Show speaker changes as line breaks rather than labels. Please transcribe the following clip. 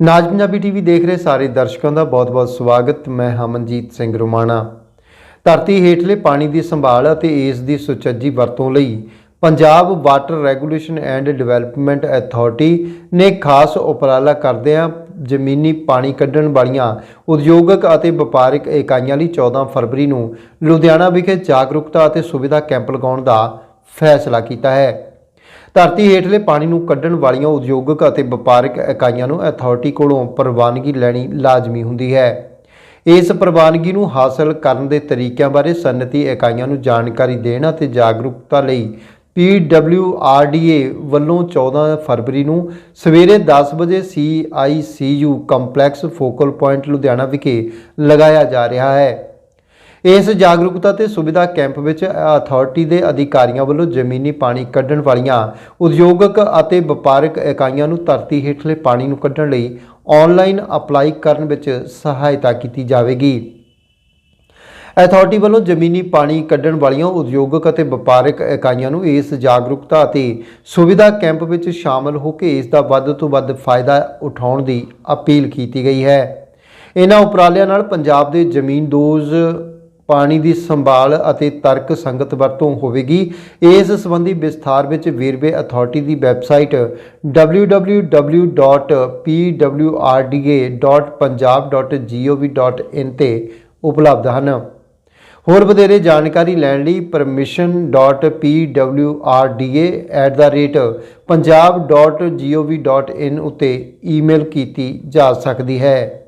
ਨਾਜ Punjabi TV ਦੇਖ ਰਹੇ ਸਾਰੇ ਦਰਸ਼ਕਾਂ ਦਾ ਬਹੁਤ-ਬਹੁਤ ਸਵਾਗਤ। ਮੈਂ ਹਮਨਜੀਤ ਸਿੰਘ ਰੋਮਾਣਾ। ਧਰਤੀ ਹੇਠਲੇ ਪਾਣੀ ਦੀ ਸੰਭਾਲ ਅਤੇ ਇਸ ਦੀ ਸੁਚੱਜੀ ਵਰਤੋਂ ਲਈ Punjab water regulation and development authority ਨੇ ਖਾਸ ਉਪਰਾਲਾ ਕਰਦਿਆਂ ਜ਼ਮੀਨੀ ਪਾਣੀ ਕੱਢਣ ਵਾਲੀਆਂ ਉਦਯੋਗਿਕ ਅਤੇ ਵਪਾਰਕ ਇਕਾਈਆਂ ਲਈ 14 ਫਰਵਰੀ ਨੂੰ ਲੁਧਿਆਣਾ ਵਿਖੇ ਜਾਗਰੂਕਤਾ ਅਤੇ ਸੁਵਿਧਾ ਕੈਂਪ ਲਗਾਉਣ ਦਾ ਫੈਸਲਾ ਕੀਤਾ ਹੈ। ਧਰਤੀ ਹੇਠਲੇ ਪਾਣੀ ਨੂੰ ਕੱਢਣ ਵਾਲੀਆਂ ਉਦਯੋਗਿਕ ਅਤੇ ਵਪਾਰਕ ਇਕਾਈਆਂ ਨੂੰ ਅਥਾਰਟੀ ਕੋਲੋਂ ਪ੍ਰਵਾਨਗੀ ਲੈਣੀ ਲਾਜ਼ਮੀ ਹੁੰਦੀ ਹੈ। ਇਸ ਪ੍ਰਵਾਨਗੀ ਨੂੰ ਹਾਸਲ ਕਰਨ ਦੇ ਤਰੀਕਿਆਂ ਬਾਰੇ ਸਨਅਤੀ ਇਕਾਈਆਂ ਨੂੰ ਜਾਣਕਾਰੀ ਦੇਣ ਅਤੇ ਜਾਗਰੂਕਤਾ ਲਈ PWRDA ਵੱਲੋਂ 14 ਫਰਵਰੀ ਨੂੰ ਸਵੇਰੇ 10 ਵਜੇ CICU complex focal point Ludhiana ਵਿਖੇ ਲਗਾਇਆ ਜਾ ਰਿਹਾ ਹੈ। ਇਸ ਜਾਗਰੂਕਤਾ ਤੇ ਸੁਵਿਧਾ ਕੈਂਪ ਵਿੱਚ ਅਥਾਰਟੀ ਦੇ ਅਧਿਕਾਰੀਆਂ ਵੱਲੋਂ ਜ਼ਮੀਨੀ ਪਾਣੀ ਕੱਢਣ ਵਾਲੀਆਂ ਉਦਯੋਗਿਕ ਅਤੇ ਵਪਾਰਕ ਇਕਾਈਆਂ ਨੂੰ ਧਰਤੀ ਹੇਠਲੇ ਪਾਣੀ ਨੂੰ ਕੱਢਣ ਲਈ ਆਨਲਾਈਨ ਅਪਲਾਈ ਕਰਨ ਵਿੱਚ ਸਹਾਇਤਾ ਕੀਤੀ ਜਾਵੇਗੀ। ਅਥਾਰਟੀ ਵੱਲੋਂ ਜ਼ਮੀਨੀ ਪਾਣੀ ਕੱਢਣ ਵਾਲੀਆਂ ਉਦਯੋਗਿਕ ਅਤੇ ਵਪਾਰਕ ਇਕਾਈਆਂ ਨੂੰ ਇਸ ਜਾਗਰੂਕਤਾ ਅਤੇ ਸੁਵਿਧਾ ਕੈਂਪ ਵਿੱਚ ਸ਼ਾਮਲ ਹੋ ਕੇ ਇਸ ਦਾ ਵੱਧ ਤੋਂ ਵੱਧ ਫਾਇਦਾ ਉਠਾਉਣ ਦੀ ਅਪੀਲ ਕੀਤੀ ਗਈ ਹੈ। ਇਹਨਾਂ ਉਪਰਾਲਿਆਂ ਨਾਲ ਪੰਜਾਬ ਦੇ ਜ਼ਮੀਨਦੋਜ਼ ਪਾਣੀ ਦੀ ਸੰਭਾਲ ਅਤੇ ਤਰਕ ਸੰਗਤ ਵਰਤੋਂ ਹੋਵੇਗੀ। ਇਸ ਸੰਬੰਧੀ ਵਿਸਥਾਰ ਵਿੱਚ ਵੇਰਵੇ ਅਥਾਰਟੀ ਦੀ ਵੈਬਸਾਈਟ www.pwrda.punjab.gov.in ਤੇ ਉਪਲਬਧ ਹਨ। ਹੋਰ ਵਧੇਰੇ ਜਾਣਕਾਰੀ ਲੈਣ ਲਈ permission.pwrda@punjab.gov.in ਉੱਤੇ ਈਮੇਲ ਕੀਤੀ ਜਾ ਸਕਦੀ ਹੈ।